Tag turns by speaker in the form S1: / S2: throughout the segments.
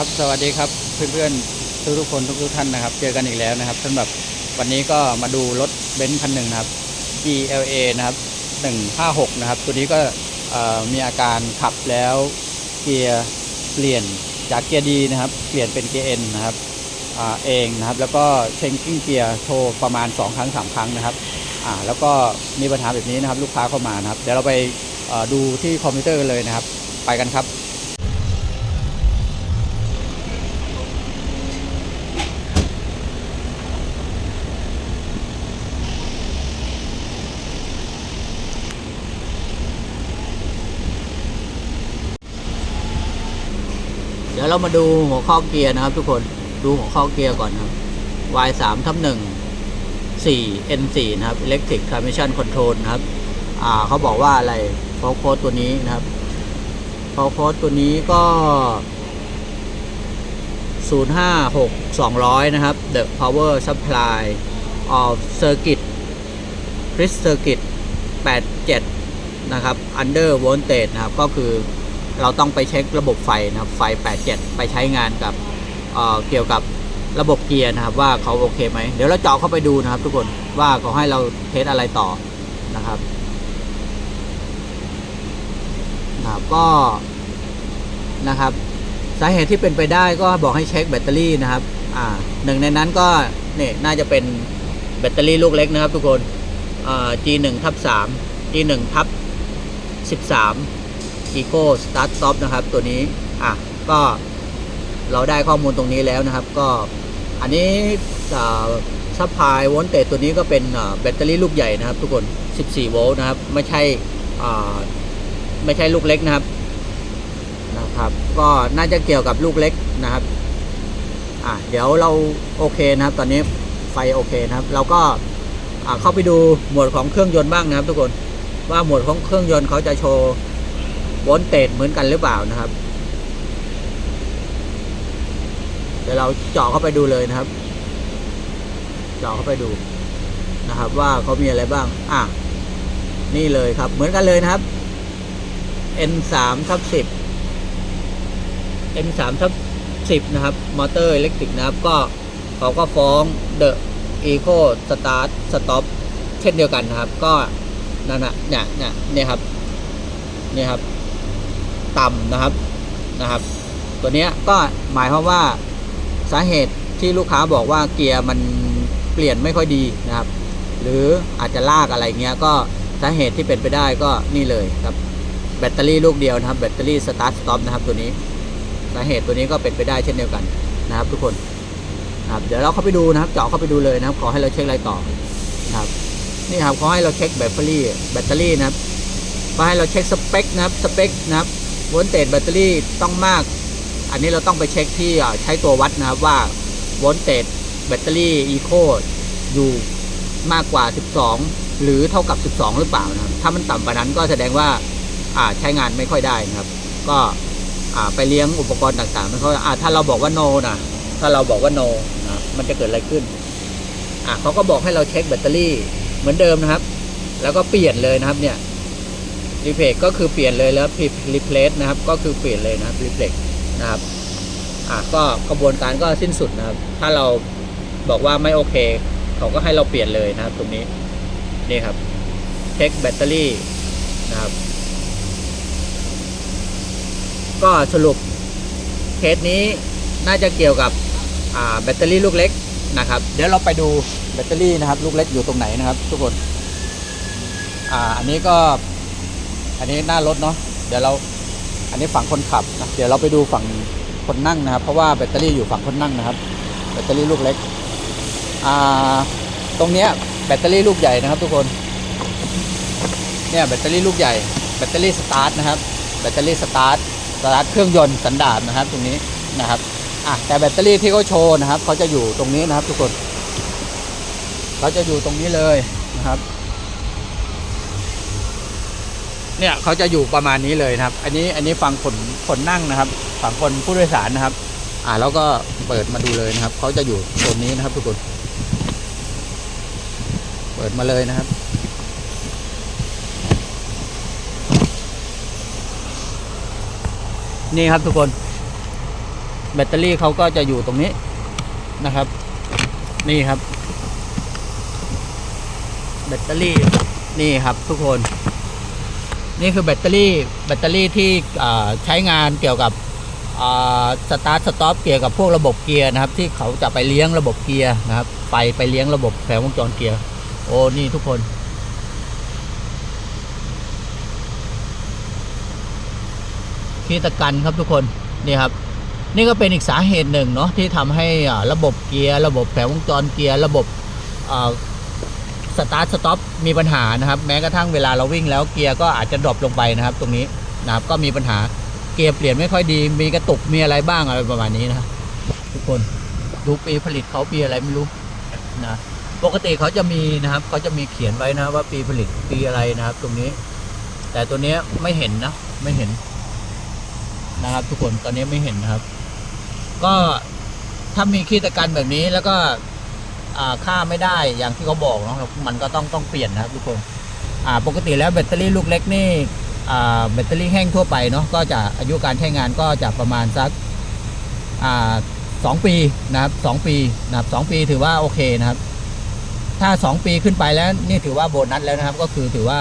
S1: ครับสวัสดีครับเพื่อนๆทุกทุกๆคนทุกทุกๆท่านนะครับ เจอกันอีกแล้วนะครับสำหรับวันนี้ก็มาดูรถเบนซ์คันหนึ่งนะครับ GLA นะครับ156นะครับ ตัวนี้ก็มีอาการขับแล้วเกียร์เปลี่ยนจากเกียร์ดีนะครับ เปลี่ยนเป็นเกียร์ N นนะครับอเองนะครับ แล้วก็เชงกิ้งเกียร์โชว์ประมาณ 2 ครั้ง 3 ครั้งนะครับแล้วก็มีปัญหาแบบนี้นะครับ ลูกค้าเข้ามานะครับ เดี๋ยวเราไปดูที่คอมพิวเตอร์กันเลยนะครับ ไปกันครับ เรามาดูหัวข้อเกียร์นะครับ ทุกคนดูหัวข้อเกียร์ก่อนครับ Y 3ทับ1 4 N 4นะครับ Electric Transmission Control นะครับ อ่าเขาบอกว่าอะไรพอโค้ดตัวนี้นะครับพอโค้ดตัวนี้ก็ 056 200 นะครับ The Power Supply of Circuit Chris Circuit 87 นะครับ Under Voltage นะครับ ก็คือ เราต้องไปเช็คระบบไฟนะครับไฟ 87 ไปใช้งานกับเเกี่ยวกับระบบเกียร์นะครับ ว่าเขาโอเคไหมเดี๋ยวเราเจาะเข้าไปดูนะครับ ทุกคนว่าเขาให้เราเทสอะไรต่อนะครับนะครับก็นะครับ สาเหตุที่เป็นไปได้ก็บอกให้เช็คแบตเตอรี่นะครับอ่าหนึ่งในนั้นก็เนี่ยน่าจะเป็นแบตเตอรี่ลูกเล็กนะครับ ทุกคนอ่า G1 ทับ3 G1 ทับ13 Eco Start Stop นะครับ ตัวนี้อะก็เราได้ข้อมูลตรงนี้แล้วนะครับ ก็อันนี้ซัพพลายโวลเตตัวนี้ก็เป็นแบตเตอรี่ลูกใหญ่นะครับ ทุกคน 14 โวลต์นะครับ ไม่ใช่ไม่ใช่ลูกเล็กนะครับนะครับ ก็น่าจะเกี่ยวกับลูกเล็กนะครับอะเดี๋ยวเราโอเคนะครับ ตอนนี้ไฟโอเคนะครับ เราก็เข้าไปดูหมวดของเครื่องยนต์บ้างนะครับ ทุกคนว่าหมวดของเครื่องยนต์เขาจะโชว์ โวลเตจเหมือนกันหรือเปล่านะครับ เดี๋ยวเราเจาะเข้าไปดูเลยนะครับ เจาะเข้าไปดูนะครับ ว่าเขามีอะไรบ้าง อะ นี่เลยครับ เหมือนกันเลยนะครับ N 3ทับ10 N 3ทับ10 นะครับ มอเตอร์อิเล็กทริกนะครับ ก็เขาก็ฟ้อง The Eco Start Stop เช่นเดียวกันนะครับ ก็นั่นนะเนี่ยเนี่ยเนี่ยครับ เนี่ยครับ ต่ำนะครับนะครับ ตัวนี้ก็หมายความว่าสาเหตุที่ลูกค้าบอกว่าเกียร์มันเปลี่ยนไม่ค่อยดีนะครับ หรืออาจจะลากอะไรเงี้ยก็สาเหตุที่เป็นไปได้ก็นี่เลยครับแบตเตอรี่ลูกเดียวนะครับแบตเตอรี่สตาร์ทสต็อปนะครับตัวนี้สาเหตุตัวนี้ก็เป็นไปได้เช่นเดียวกันนะครับทุกคนครับเดี๋ยวเราเข้าไปดูนะครับเจาะเข้าไปดูเลยนะครับขอให้เราเช็คอะไรต่อนะครับนี่ครับเขาให้เราเช็คแบตเตอรี่แบตเตอรี่นะครับเขาให้เราเช็คสเปคนะครับสเปคนะครับ โวลเตจแบตเตอรี่ต้องมาก อันนี้เราต้องไปเช็คที่ใช้ตัววัดนะครับว่าโวลเตจแบตเตอรี่อีโคอยู่มากกว่า 12 หรือเท่ากับ 12 หรือเปล่านะครับ ถ้ามันต่ำกว่านั้นก็แสดงว่าใช้งานไม่ค่อยได้นะครับ ก็ไปเลี้ยงอุปกรณ์ต่างๆไม่ค่อยอ่าถ้าเราบอกว่า no นะถ้าเราบอกว่า no นะมันจะเกิดอะไรขึ้นเขาก็บอกให้เราเช็คแบตเตอรี่เหมือนเดิมนะครับ แล้วก็เปลี่ยนเลยนะครับเนี่ย รีเพลก็คือเปลี่ยนเลยแล้วผิดรีเพลสนะครับ ก็คือเปลี่ยนเลยนะครับรีเพลนะครับอะก็กระบวนการก็สิ้นสุดนะครับ ถ้าเราบอกว่าไม่โอเค เขาก็ให้เราเปลี่ยนเลยนะครับ ตรงนี้นี่ครับเช็คแบตเตอรี่นะครับ ก็สรุปเคสนี้น่าจะเกี่ยวกับแบตเตอรี่ลูกเล็กนะครับ เดี๋ยวเราไปดูแบตเตอรี่นะครับ ลูกเล็กอยู่ตรงไหนนะครับ ทุกคนอ่าอันนี้ก็ อันนี้หน้ารถเนาะเดี๋ยวเราอันนี้ฝั่งคนขับนะเดี๋ยวเราไปดูฝั่งคนนั่งนะครับ เพราะว่าแบตเตอรี่อยู่ฝั่งคนนั่งนะครับ แบตเตอรี่ลูกเล็กอ่าตรงเนี้ยแบตเตอรี่ลูกใหญ่นะครับ ทุกคนเนี่ยแบตเตอรี่ลูกใหญ่แบตเตอรี่สตาร์ทนะครับแบตเตอรี่สตาร์ทสตาร์ทเครื่องยนต์สันดาปนะครับตรงนี้นะครับอะแต่แบตเตอรี่ที่เขาโชว์นะครับเขาจะอยู่ตรงนี้นะครับ ทุกคนเขาจะอยู่ตรงนี้เลยนะครับ เนี่ยเขาจะอยู่ประมาณนี้เลยนะครับ อันนี้อันนี้ฝั่งคนคนนั่งนะครับ ฝั่งคนผู้โดยสารนะครับ อ่าแล้วก็เปิดมาดูเลยนะครับเขาจะอยู่ตรงนี้นะครับ ทุกคน เปิดมาเลยนะครับนี่ครับทุกคน แบตเตอรี่เขาก็จะอยู่ตรงนี้นะครับ นี่ครับ แบตเตอรี่นี่ครับทุกคน นี่คือแบตเตอรี่แบตเตอรี่ที่ใช้งานเกี่ยวกับสตาร์ทสต็อปเกี่ยวกับพวกระบบเกียร์นะครับ ที่เขาจะไปเลี้ยงระบบเกียร์นะครับ ไปไปเลี้ยงระบบแผงวงจรเกียร์ โอ้นี่ทุกคนคีตะกันครับทุกคนนี่ครับ นี่ก็เป็นอีกสาเหตุหนึ่งเนาะที่ทำให้ระบบเกียร์ ระบบแผงวงจรเกียร์ ระบบ สตาร์ทสต็อปมีปัญหานะครับ แม้กระทั่งเวลาเราวิ่งแล้วเกียร์ก็อาจจะดรอปลงไปนะครับ ตรงนี้นะครับก็มีปัญหาเกียร์เปลี่ยนไม่ค่อยดี มีกระตุกมีอะไรบ้างอะไรประมาณนี้นะทุกคนดูปีผลิตเขาปีอะไรไม่รู้นะปกติเขาจะมีนะครับเขาจะมีเขียนไว้นะว่าปีผลิตปีอะไรนะครับ ตรงนี้ แต่ตัวนี้ไม่เห็นนะไม่เห็นนะครับ ทุกคนตอนนี้ไม่เห็นนะครับ ก็ถ้ามีคีตะกันแบบนี้แล้วก็ ค่าไม่ได้อย่างที่เขาบอกเนาะมันก็ต้องต้องเปลี่ยนนะครับทุกคนปกติแล้วแบตเตอรี่ลูกเล็กนี่แบตเตอรี่แห้งทั่วไปเนาะก็จะอายุการใช้งานก็จะประมาณสักสองปีนะครับสองปีนะครับสองปีถือว่าโอเคนะครับ ถ้าสองปีขึ้นไปแล้วนี่ถือว่าโบนัสแล้วนะครับ ก็คือถือว่า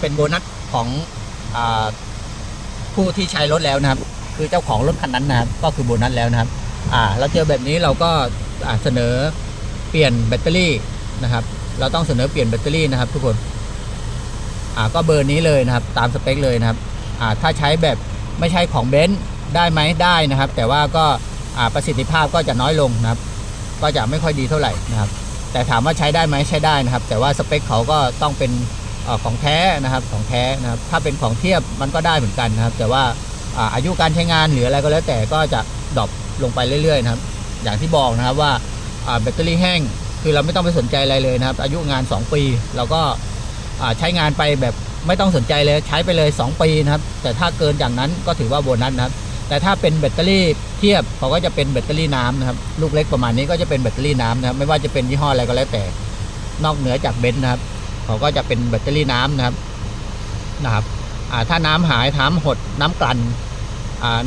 S1: เป็นโบนัสของอผู้ที่ใช้รถแล้วนะครับ คือเจ้าของรถคันนั้นนะครับ ก็คือโบนัสแล้วนะครับ อ่าเราเจอแบบนี้เราก็อ่าเสนอเปลี่ยนแบตเตอรี่นะครับ เราต้องเสนอเปลี่ยนแบตเตอรี่นะครับ ทุกคนอ่าก็เบอร์นี้เลยนะครับ ตามสเปคเลยนะครับอ่าถ้าใช้แบบไม่ใช่ของเบนซ์ได้ไหมได้นะครับ แต่ว่าก็อ่าประสิทธิภาพก็จะน้อยลงนะครับ ก็จะไม่ค่อยดีเท่าไหร่นะครับ แต่ถามว่าใช้ได้ไหมใช้ได้นะครับ แต่ว่าสเปคเขาก็ต้องเป็นอของแท้นะครับของแท้นะครับ ถ้าเป็นของเทียบมันก็ได้เหมือนกันนะครับ แต่ว่าอ่าอายุการใช้งานหรืออะไรก็แล้วแต่ก็จะดรอป ลงไปเรื่อยๆนะครับ อย่างที่บอกนะครับว่าแบตเตอรี่แห้งคือเราไม่ต้องไปสนใจอะไรเลยนะครับ อายุงาน 2 ปีเราก็ใช้งานไปแบบไม่ต้องสนใจเลยใช้ไปเลย 2 ปีนะครับ แต่ถ้าเกินอย่างนั้นก็ถือว่าโบนัสนะครับ แต่ถ้าเป็นแบตเตอรี่เทียบเขาก็จะเป็นแบตเตอรี่น้ำนะครับ ลูกเล็กประมาณนี้ก็จะเป็นแบตเตอรี่น้ำนะครับ ไม่ว่าจะเป็นยี่ห้ออะไรก็แล้วแต่ นอกเหนือจากเบนซ์นะครับเขาก็จะเป็นแบตเตอรี่น้ำนะครับนะครับถ้าน้ำหายน้ำหดน้ำกลั่น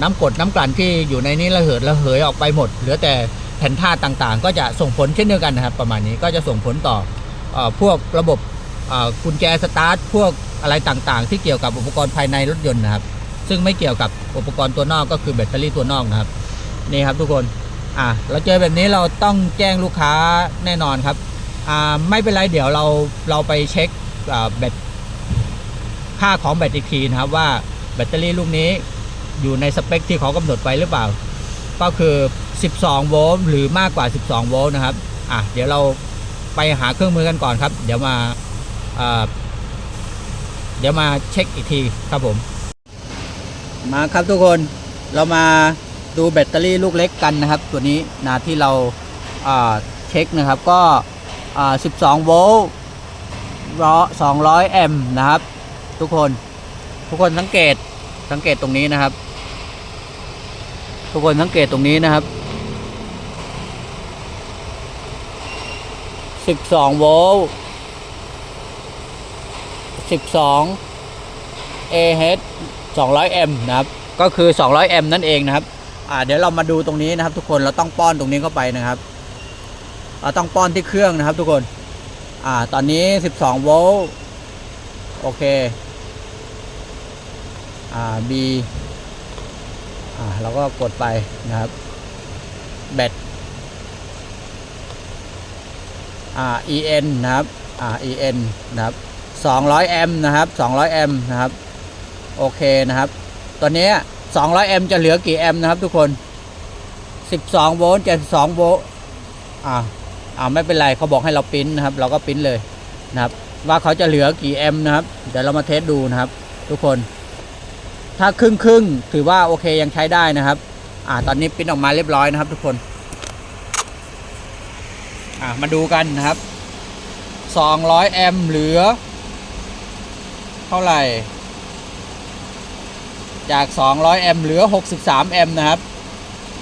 S1: น้ำกดน้ำกลั่นที่อยู่ในนี้ระเหิดระเหยออกไปหมด เหลือแต่แผ่นธาตุต่างๆ ก็จะส่งผลเช่นเดียวกันนะครับ ประมาณนี้ก็จะส่งผลต่ออพวกระบบเอ่อกุญแจสตาร์ทพวกอะไรต่างๆ ที่เกี่ยวกับอุปกรณ์ภายในรถยนต์นะครับ ซึ่งไม่เกี่ยวกับอุปกรณ์ตัวนอกก็คือแบตเตอรี่ตัวนอกนะครับนี่ครับทุกคนอ่าเราเจอแบบนี้เราต้องแจ้งลูกค้าแน่นอนครับอ่าไม่เป็นไรเดี๋ยวเราเราไปเช็คแบตค่าของแบตอีกทีนะครับว่าแบตเตอรี่ลูกนี้ อยู่ในสเปคที่เขากำหนดไว้หรือเปล่า ก็คือ 12 โวลต์หรือมากกว่า 12 โวลต์นะครับอะเดี๋ยวเราไปหาเครื่องมือกันก่อนครับ เดี๋ยวมาเดี๋ยวมาเช็คอีกทีครับผม มาครับทุกคนเรามาดูแบตเตอรี่ลูกเล็กกันนะครับ ตัวนี้นะที่เราเช็คนะครับก็ 12 โวลต์ร้อ200 แอมป์นะครับ ทุกคนทุกคนสังเกตสังเกตตรงนี้นะครับ ทุกคนสังเกตตรงนี้นะครับ 12 โวลต์ 12 AH 200 แอมป์นะครับ ก็คือ 200 แอมป์นั่นเองนะครับ อ่า เดี๋ยวเรามาดูตรงนี้นะครับ ทุกคน เราต้องป้อนตรงนี้เข้าไปนะครับ เราต้องป้อนที่เครื่องนะครับ ทุกคน อ่า ตอนนี้ 12 โวลต์ โอเค อ่า B อ่าเราก็กดไปนะครับแบตอ่า EN นะครับอ่า EN นะครับ200แอมป์นะครับ200แอมป์นะครับโอเคนะครับตอนนี้200แอมป์จะเหลือกี่แอมป์นะครับทุกคน 12โวลต์72โวลต์อ่าอ่าไม่เป็นไรเขาบอกให้เราปริ้นนะครับ เราก็ปริ้นเลยนะครับ ว่าเขาจะเหลือกี่แอมป์นะครับ เดี๋ยวเรามาเทสดูนะครับ ทุกคน ถ้าครึ่งครึ่งถือว่าโอเคยังใช้ได้นะครับ อ่า ตอนนี้ปิ้นออกมาเรียบร้อยนะครับ ทุกคน อ่ามาดูกันนะครับ200แอมป์เหลือ เท่าไหร่ จาก 200แอมป์เหลือ 63แอมป์นะครับ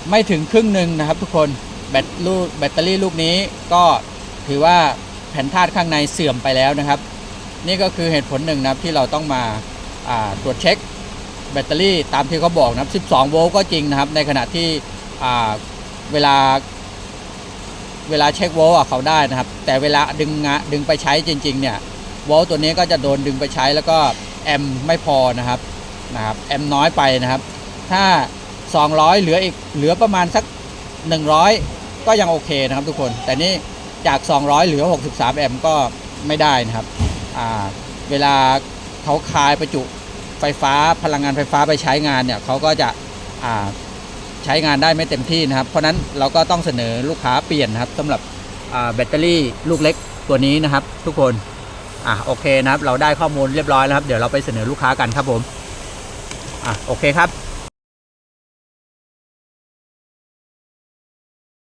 S1: ไม่ถึงครึ่งหนึ่งนะครับ ทุกคนแบตลูกแบตเตอรี่ลูกนี้ก็ถือว่าแผ่นธาตุข้างในเสื่อมไปแล้วนะครับ นี่ก็คือเหตุผลหนึ่งนะครับที่เราต้องมาาตรวจเช็ค แบตเตอรี่ตามที่เขาบอกนะครับ 12 โวลต์ก็จริงนะครับ ในขณะที่เวลาเวลาเช็คโวลต์เขาได้นะครับ แต่เวลาดึงงะดึงไปใช้จริง ๆ เนี่ยโวลต์ตัวนี้ก็จะโดนดึงไปใช้แล้วก็แอมไม่พอนะครับนะครับแอมน้อยไปนะครับ ถ้า 200 เหลืออีกเหลือประมาณสัก 100 ก็ยังโอเคนะครับทุกคน แต่นี่จาก 200 เหลือ 63 แอมก็ไม่ได้นะครับเวลาเขาคายประจุ ไฟฟ้าพลังงานไฟฟ้าไปใช้งานเนี่ยเขาก็จะใช้งานได้ไม่เต็มที่นะครับ เพราะนั้นเราก็ต้องเสนอลูกค้าเปลี่ยนนะครับสำหรับแบตเตอรี่ลูกเล็กตัวนี้นะครับ ทุกคนอะโอเคนะครับ เราได้ข้อมูลเรียบร้อยแล้วครับ เดี๋ยวเราไปเสนอลูกค้ากันครับผมอะโอเคครับ